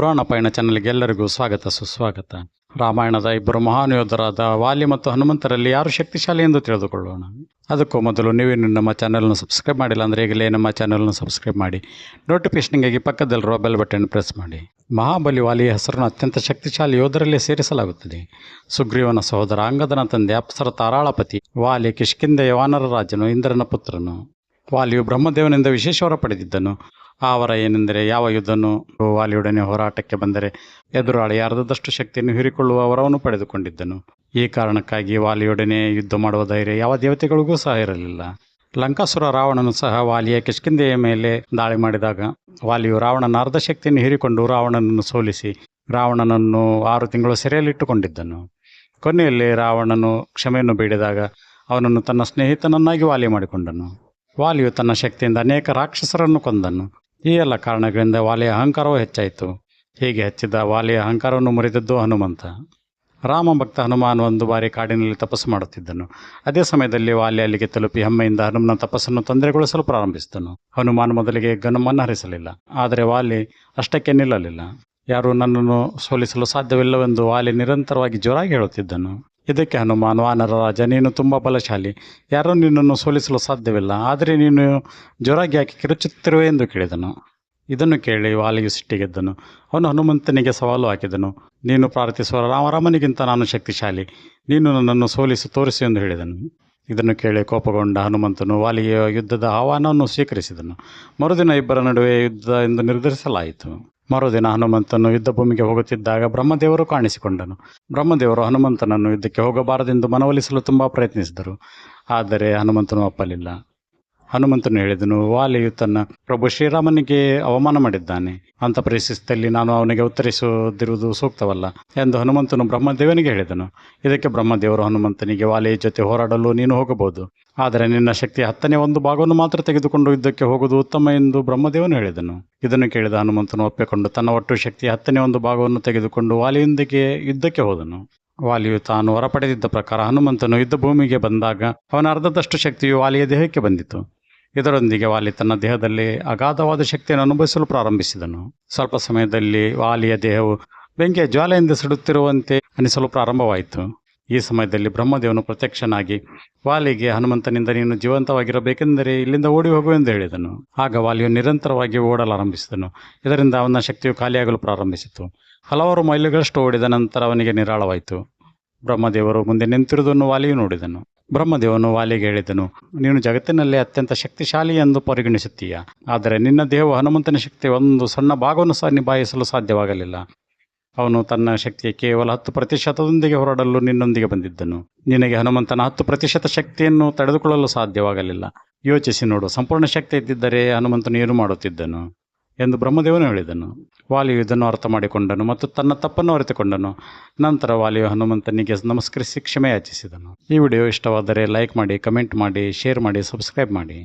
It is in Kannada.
ಪುರಾಣ ಪಯಣ ಚಾನಲ್ಗೆ ಎಲ್ಲರಿಗೂ ಸ್ವಾಗತ, ಸುಸ್ವಾಗತ. ರಾಮಾಯಣದ ಇಬ್ಬರು ಮಹಾನ್ ಯೋಧರಾದ ವಾಲಿ ಮತ್ತು ಹನುಮಂತರಲ್ಲಿ ಯಾರು ಶಕ್ತಿಶಾಲಿ ಎಂದು ತಿಳಿದುಕೊಳ್ಳೋಣ? ಅದಕ್ಕೂ ಮೊದಲು ನೀವೇನು ನಮ್ಮ ಚಾನಲ್ನ ಸಬ್ಸ್ಕ್ರೈಬ್ ಮಾಡಿಲ್ಲ ಅಂದರೆ ಈಗಲೇ ನಮ್ಮ ಚಾನಲ್ನ ಸಬ್ಸ್ಕ್ರೈಬ್ ಮಾಡಿ. ನೋಟಿಫಿಕೇಷನ್ಗಾಗಿ ಪಕ್ಕದಲ್ಲಿರುವ ಬೆಲ್ ಬಟನ್ ಪ್ರೆಸ್ ಮಾಡಿ. ಮಹಾಬಲಿ ವಾಲಿಯ ಹೆಸರನ್ನು ಅತ್ಯಂತ ಶಕ್ತಿಶಾಲಿ ಯೋಧರಲ್ಲಿ ಸೇರಿಸಲಾಗುತ್ತದೆ. ಸುಗ್ರೀವನ ಸಹೋದರ ಅಂಗದನ ತಂದೆ ಅಪ್ಸರ ತಾರಾಳಪತಿ ವಾಲಿ ಕಿಷ್ಕಿಂದೆಯ ವಾನರ ರಾಜನು ಇಂದ್ರನ ಪುತ್ರನು. ವಾಲಿಯು ಬ್ರಹ್ಮದೇವನಿಂದ ವಿಶೇಷವರ ಪಡೆದಿದ್ದನು. ಆ ವರ ಏನೆಂದರೆ ಯಾವ ಯುದ್ಧನು ವಾಲಿಯೊಡನೆ ಹೋರಾಟಕ್ಕೆ ಬಂದರೆ ಎದುರಾಳಿ ಅರ್ಧದಷ್ಟು ಶಕ್ತಿಯನ್ನು ಹೀರಿಕೊಳ್ಳುವ ವರವನ್ನು ಪಡೆದುಕೊಂಡಿದ್ದನು. ಈ ಕಾರಣಕ್ಕಾಗಿ ವಾಲಿಯೊಡನೆ ಯುದ್ಧ ಮಾಡುವ ಧೈರ್ಯ ಯಾವ ದೇವತೆಗಳಿಗೂ ಸಹ ಇರಲಿಲ್ಲ. ಲಂಕಾಸುರ ರಾವಣನು ಸಹ ವಾಲಿಯ ಕಿಷ್ಕಿಂದೆಯ ಮೇಲೆ ದಾಳಿ ಮಾಡಿದಾಗ ವಾಲಿಯು ರಾವಣನ ಅರ್ಧ ಶಕ್ತಿಯನ್ನು ಹೀರಿಕೊಂಡು ರಾವಣನನ್ನು ಸೋಲಿಸಿ ರಾವಣನನ್ನು ಆರು ತಿಂಗಳು ಸೆರೆಯಲ್ಲಿಟ್ಟುಕೊಂಡಿದ್ದನು. ಕೊನೆಯಲ್ಲಿ ರಾವಣನು ಕ್ಷಮೆಯನ್ನು ಬೇಡಿದಾಗ ಅವನನ್ನು ತನ್ನ ಸ್ನೇಹಿತನನ್ನಾಗಿ ವಾಲಿ ಮಾಡಿಕೊಂಡನು. ವಾಲಿಯು ತನ್ನ ಶಕ್ತಿಯಿಂದ ಅನೇಕ ರಾಕ್ಷಸರನ್ನು ಕೊಂದನು. ಈ ಎಲ್ಲ ಕಾರಣಗಳಿಂದ ವಾಲಿಯ ಅಹಂಕಾರವೂ ಹೆಚ್ಚಾಯಿತು. ಹೀಗೆ ಹೆಚ್ಚಿದ ವಾಲಿಯ ಅಹಂಕಾರವನ್ನು ಮುರಿದದ್ದು ಹನುಮಂತ. ರಾಮ ಭಕ್ತ ಹನುಮಾನ್ ಒಂದು ಬಾರಿ ಕಾಡಿನಲ್ಲಿ ತಪಸ್ಸು ಮಾಡುತ್ತಿದ್ದನು. ಅದೇ ಸಮಯದಲ್ಲಿ ವಾಲಿ ಅಲ್ಲಿಗೆ ತಲುಪಿ ಹೆಮ್ಮೆಯಿಂದ ಹನುಮನ ತಪಸ್ಸನ್ನು ತೊಂದರೆಗೊಳಿಸಲು ಪ್ರಾರಂಭಿಸಿದನು. ಹನುಮಾನ್ ಮೊದಲಿಗೆ ಗನುಮನ್ನು ಹರಿಸಲಿಲ್ಲ. ಆದರೆ ವಾಲಿ ಅಷ್ಟಕ್ಕೆ ನಿಲ್ಲಲಿಲ್ಲ. ಯಾರು ನನ್ನನ್ನು ಸೋಲಿಸಲು ಸಾಧ್ಯವಿಲ್ಲವೆಂದು ವಾಲಿ ನಿರಂತರವಾಗಿ ಜೋರಾಗಿ ಹೇಳುತ್ತಿದ್ದನು. ಇದಕ್ಕೆ ಹನುಮಾನ್ ವಾನರ ರಾಜ ನೀನು ತುಂಬ ಬಲಶಾಲಿ. ಯಾರೂ ನಿನ್ನನ್ನು ಸೋಲಿಸಲು ಸಾಧ್ಯವಿಲ್ಲ. ಆದರೆ ನೀನು ಜೋರಾಗಿ ಯಾಕೆ ಕಿರುಚುತ್ತಿರುವೆ ಎಂದು ಕೇಳಿದನು. ಇದನ್ನು ಕೇಳಿ ವಾಲಿಯು ಸಿಟ್ಟಿಗೆದ್ದನು. ಅವನು ಹನುಮಂತನಿಗೆ ಸವಾಲು ಹಾಕಿದನು. ನೀನು ಪ್ರಾರ್ಥಿಸುವ ರಾಮರಾಮನಿಗಿಂತ ನಾನು ಶಕ್ತಿಶಾಲಿ. ನೀನು ನನ್ನನ್ನು ಸೋಲಿಸಿ, ತೋರಿಸು ಎಂದು ಹೇಳಿದನು. ಇದನ್ನು ಕೇಳಿ ಕೋಪಗೊಂಡ ಹನುಮಂತನು ವಾಲಿಯ ಯುದ್ಧದ ಆಹ್ವಾನವನ್ನು ಸ್ವೀಕರಿಸಿದನು. ಮರುದಿನ ಇಬ್ಬರ ನಡುವೆ ಯುದ್ಧ ಎಂದು ನಿರ್ಧರಿಸಲಾಯಿತು. ಮರುದಿನ ಹನುಮಂತನು ಯುದ್ಧ ಭೂಮಿಗೆ ಹೋಗುತ್ತಿದ್ದಾಗ ಬ್ರಹ್ಮದೇವರು ಕಾಣಿಸಿಕೊಂಡನು. ಬ್ರಹ್ಮದೇವರು ಹನುಮಂತನನ್ನು ಯುದ್ಧಕ್ಕೆ ಹೋಗಬಾರದೆಂದು ಮನವೊಲಿಸಲು ತುಂಬ ಪ್ರಯತ್ನಿಸಿದರು. ಆದರೆ ಹನುಮಂತನು ಒಪ್ಪಲಿಲ್ಲ. ಹನುಮಂತನು ಹೇಳಿದನು, ವಾಲಿಯು ತನ್ನ ಪ್ರಭು ಶ್ರೀರಾಮನಿಗೆ ಅವಮಾನ ಮಾಡಿದ್ದಾನೆ. ಅಂತ ಪರಿಸ್ಥಿತಿಯಲ್ಲಿ ನಾನು ಅವನಿಗೆ ಉತ್ತರಿಸುವುದಿರುವುದು ಸೂಕ್ತವಲ್ಲ ಎಂದು ಹನುಮಂತನು ಬ್ರಹ್ಮದೇವನಿಗೆ ಹೇಳಿದನು. ಇದಕ್ಕೆ ಬ್ರಹ್ಮದೇವರು ಹನುಮಂತನಿಗೆ, ವಾಲೆಯ ಜೊತೆ ಹೋರಾಡಲು ನೀನು ಹೋಗಬಹುದು. ಆದರೆ ನಿನ್ನ ಶಕ್ತಿಯ ಹತ್ತನೇ ಒಂದು ಭಾಗವನ್ನು ಮಾತ್ರ ತೆಗೆದುಕೊಂಡು ಯುದ್ಧಕ್ಕೆ ಹೋಗುವುದು ಉತ್ತಮ ಎಂದು ಬ್ರಹ್ಮದೇವನು ಹೇಳಿದನು. ಇದನ್ನು ಕೇಳಿದ ಹನುಮಂತನು ಒಪ್ಪಿಕೊಂಡು, ತನ್ನ ಒಟ್ಟು ಶಕ್ತಿಯ ಹತ್ತನೇ ಒಂದು ಭಾಗವನ್ನು ತೆಗೆದುಕೊಂಡು ವಾಲಿಯೊಂದಿಗೆ ಯುದ್ಧಕ್ಕೆ ಹೋದನು. ವಾಲಿಯು ತಾನು ಹೊರಪಡೆದಿದ್ದ ಪ್ರಕಾರ ಹನುಮಂತನು ಯುದ್ಧ ಭೂಮಿಗೆ ಬಂದಾಗ ಅವನ ಅರ್ಧದಷ್ಟು ಶಕ್ತಿಯು ವಾಲಿಯ ದೇಹಕ್ಕೆ ಬಂದಿತು. ಇದರೊಂದಿಗೆ ವಾಲಿ ತನ್ನ ದೇಹದಲ್ಲಿ ಅಗಾಧವಾದ ಶಕ್ತಿಯನ್ನು ಅನುಭವಿಸಲು ಪ್ರಾರಂಭಿಸಿದನು. ಸ್ವಲ್ಪ ಸಮಯದಲ್ಲಿ ವಾಲಿಯ ದೇಹವು ಬೆಂಕಿಯ ಜ್ವಾಲೆಯಿಂದ ಸುಡುತ್ತಿರುವಂತೆ ಅನಿಸಲು ಪ್ರಾರಂಭವಾಯಿತು. ಈ ಸಮಯದಲ್ಲಿ ಬ್ರಹ್ಮದೇವನು ಪ್ರತ್ಯಕ್ಷನಾಗಿ, ವಾಲಿಗೆ ಹನುಮಂತನಿಂದ ನೀನು ಜೀವಂತವಾಗಿರಬೇಕೆಂದರೆ ಇಲ್ಲಿಂದ ಓಡಿ ಹೋಗು ಎಂದು ಹೇಳಿದನು. ಆಗ ವಾಲಿಯು ನಿರಂತರವಾಗಿ ಓಡಲಾರಂಭಿಸಿದನು. ಇದರಿಂದ ಅವನ ಶಕ್ತಿಯು ಖಾಲಿಯಾಗಲು ಪ್ರಾರಂಭಿಸಿತು. ಹಲವಾರು ಮೈಲುಗಳಷ್ಟು ಓಡಿದ ನಂತರ ಅವನಿಗೆ ನಿರಾಳವಾಯಿತು. ಬ್ರಹ್ಮದೇವರು ಮುಂದೆ ನಿಂತಿರುವುದನ್ನು ವಾಲಿಯು ನೋಡಿದನು. ಬ್ರಹ್ಮದೇವನು ವಾಲಿಗೆ ಹೇಳಿದನು, ನೀನು ಜಗತ್ತಿನಲ್ಲಿ ಅತ್ಯಂತ ಶಕ್ತಿಶಾಲಿ ಎಂದು ಪರಿಗಣಿಸುತ್ತೀಯ? ಆದರೆ ನಿನ್ನ ದೇಹವು ಹನುಮಂತನ ಶಕ್ತಿ ಒಂದು ಸಣ್ಣ ಭಾಗವನ್ನು ಸಹ ನಿಭಾಯಿಸಲು ಸಾಧ್ಯವಾಗಲಿಲ್ಲ. ಅವನು ತನ್ನ ಶಕ್ತಿಯ ಕೇವಲ ಹತ್ತು ಪ್ರತಿಶತದೊಂದಿಗೆ ಹೊರಡಲು ನಿನ್ನೊಂದಿಗೆ ಬಂದಿದ್ದನು. ನಿನಗೆ ಹನುಮಂತನ ಹತ್ತು ಪ್ರತಿಶತ ಶಕ್ತಿಯನ್ನು ತಡೆದುಕೊಳ್ಳಲು ಸಾಧ್ಯವಾಗಲಿಲ್ಲ. ಯೋಚಿಸಿ ನೋಡು, ಸಂಪೂರ್ಣ ಶಕ್ತಿ ಇದ್ದಿದ್ದರೆ ಹನುಮಂತನು ಏನು ಮಾಡುತ್ತಿದ್ದನು? ಎಂದು ಬ್ರಹ್ಮದೇವನು ಹೇಳಿದನು. ವಾಲಿಯು ಇದನ್ನು ಅರ್ಥ ಮಾಡಿಕೊಂಡನು ಮತ್ತು ತನ್ನ ತಪ್ಪನ್ನು ಅರಿತುಕೊಂಡನು. ನಂತರ ವಾಲಿಯು ಹನುಮಂತನಿಗೆ ನಮಸ್ಕರಿಸಿ ಕ್ಷಮೆ ಯಾಚಿಸಿದನು ಈ ವಿಡಿಯೋ ಇಷ್ಟವಾದರೆ ಲೈಕ್ ಮಾಡಿ, ಕಮೆಂಟ್ ಮಾಡಿ, ಶೇರ್ ಮಾಡಿ, ಸಬ್ಸ್ಕ್ರೈಬ್ ಮಾಡಿ.